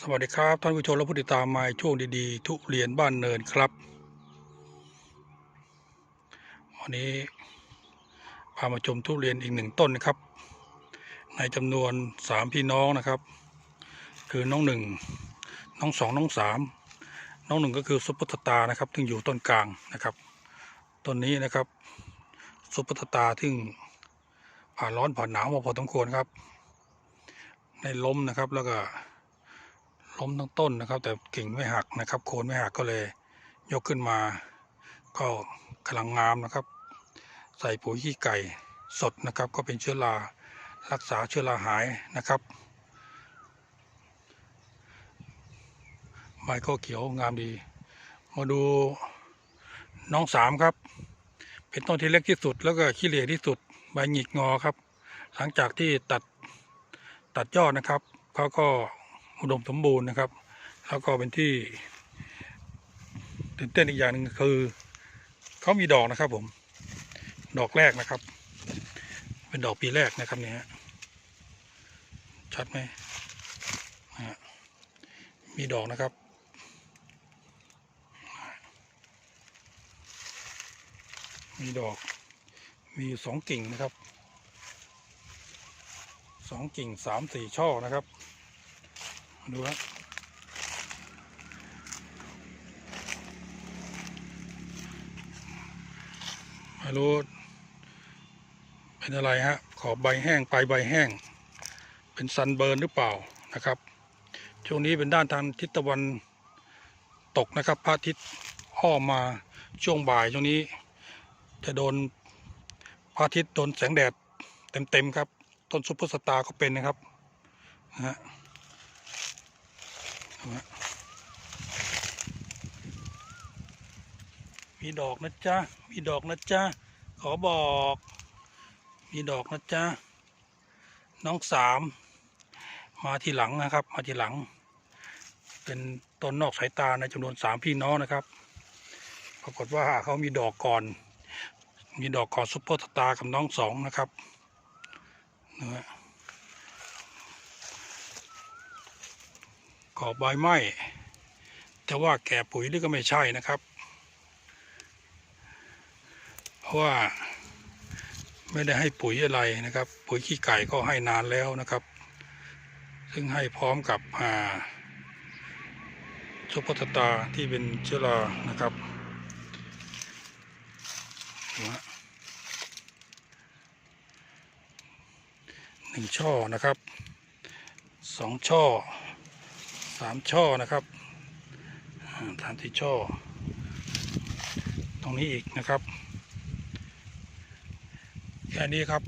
สวัสดีครับท่านผู้ชมและผู้ติดตามมาช่วงดีๆ ทุเรียนบ้านเนินครับ วันนี้พามาชมทุเรียนอีกหนึ่งต้นนะครับ ในจำนวนสามพี่น้องนะครับ คือน้องหนึ่งน้องสองน้องสามน้องหนึ่งก็คือซุปเปอร์สตาร์นะครับซึ่อยู่ต้นกลางนะครับต้นนี้นะครับซุปเปอร์สตาร์ซึ่ผ่านร้อนผ่านหนาวมาพอสมควรครับ ในล้มนะครับแล้วก็ ล้มทั้งต้นนะครับ แต่กิ่งไม่หักนะครับ โคนไม่หักก็เลยยกขึ้นมา ก็กำลังงามนะครับ ใส่ปุ๋ยขี้ไก่สดนะครับ ก็เป็นเชื้อรารักษาเชื้อราหายนะครับใบก็เขียวงามดี มาดูน้องสามครับ เป็นต้นที่เล็กที่สุดแล้วก็ขี้เหร่ที่สุด ใบหงิกงอครับ หลังจากที่ตัดตัดยอดนะครับเขาก็ อุดมสมบูรณ์นะครับ แล้วก็เป็นที่ตื่นเต้นอีกอย่างหนึ่งคือเขามีดอกนะครับ ผม ดอกแรกนะครับ เป็นดอกปีแรกนะครับเนี่ยชัดไหมมีดอกนะครับมีดอกมีสองกิ่งนะครับสองกิ่งสามสี่ช่อนะครับ ดูครับไม่รู้เป็นอะไรฮะ ขอบใบแห้งปลายใบแห้ง เป็นซันเบิร์นหรือเปล่านะครับ ช่วงนี้เป็นด้านทางทิศตะวันตกนะครับ พระอาทิตย์อ้อมมาช่วงบ่ายช่วงนี้ จะโดนพระอาทิตย์โดนแสงแดดเต็มๆครับ ต้นซุปเปอร์สตาร์ก็เป็นนะครับนะฮะ มีดอกนะจ๊ะ มีดอกนะจ๊ะ ขอบอก มีดอกนะจ๊ะ น้องสาม มาทีหลังนะครับ มาทีหลัง เป็นต้นนอกสายตาในจำนวนสามพี่น้องนะครับ ปรากฏว่าเขามีดอกก่อน มีดอกก่อนซุปเปอร์สตาร์กับน้องสองนะครับเนะ ฮะขอบใบไม้จะว่าแก่ปุ๋ยหรือก็ไม่ใช่นะครับ เพราะว่าไม่ได้ให้ปุ๋ยอะไรนะครับ ปุ๋ยขี้ไก่ก็ให้นานแล้วนะครับ ซึ่งให้พร้อมกับอ่าซุปเปอร์สตาร์ที่เป็นเชื้อรานะครับหนึ่งช่อนะครับสองช่อ สามช่อนะครับอ่าฐานที่ช่อ ตรงนี้อีกนะครับ แค่นี้ครับ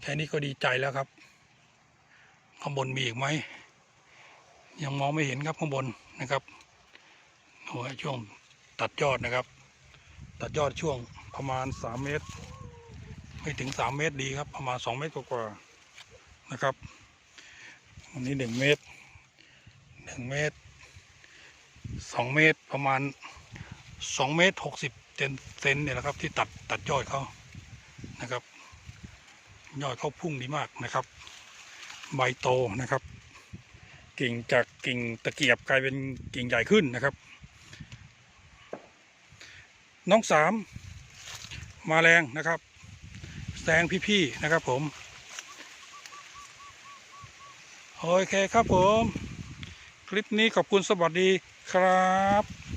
แค่นี้ก็ดีใจแล้วครับ ข้างบนมีอีกไหม ยังมองไม่เห็นครับข้างบนนะครับโอ้ยช่วงตัดยอดนะครับ ตัดยอดช่วงประมาณสามเมตร ไม่ถึงสามเมตรดีครับ ประมาณสองเมตรกว่าๆนะครับ อันนี้หนึ่งเมตร หนึ่งเมตรสองเมตรประมาณสองเมตรหกสิบเซนเซนเนี่ยแหละครับ ที่ตัดตัดยอดเขานะครับ ยอดเขาพุ่งดีมากนะครับ ใบโตนะครับ กิ่งจากกิ่งตะเกียบกลายเป็นกิ่งใหญ่ขึ้นนะครับ น้องสามมาแรงนะครับแซงพี่ๆนะครับผม โอเคครับผม คลิปนี้ขอบคุณสวัสดีครับ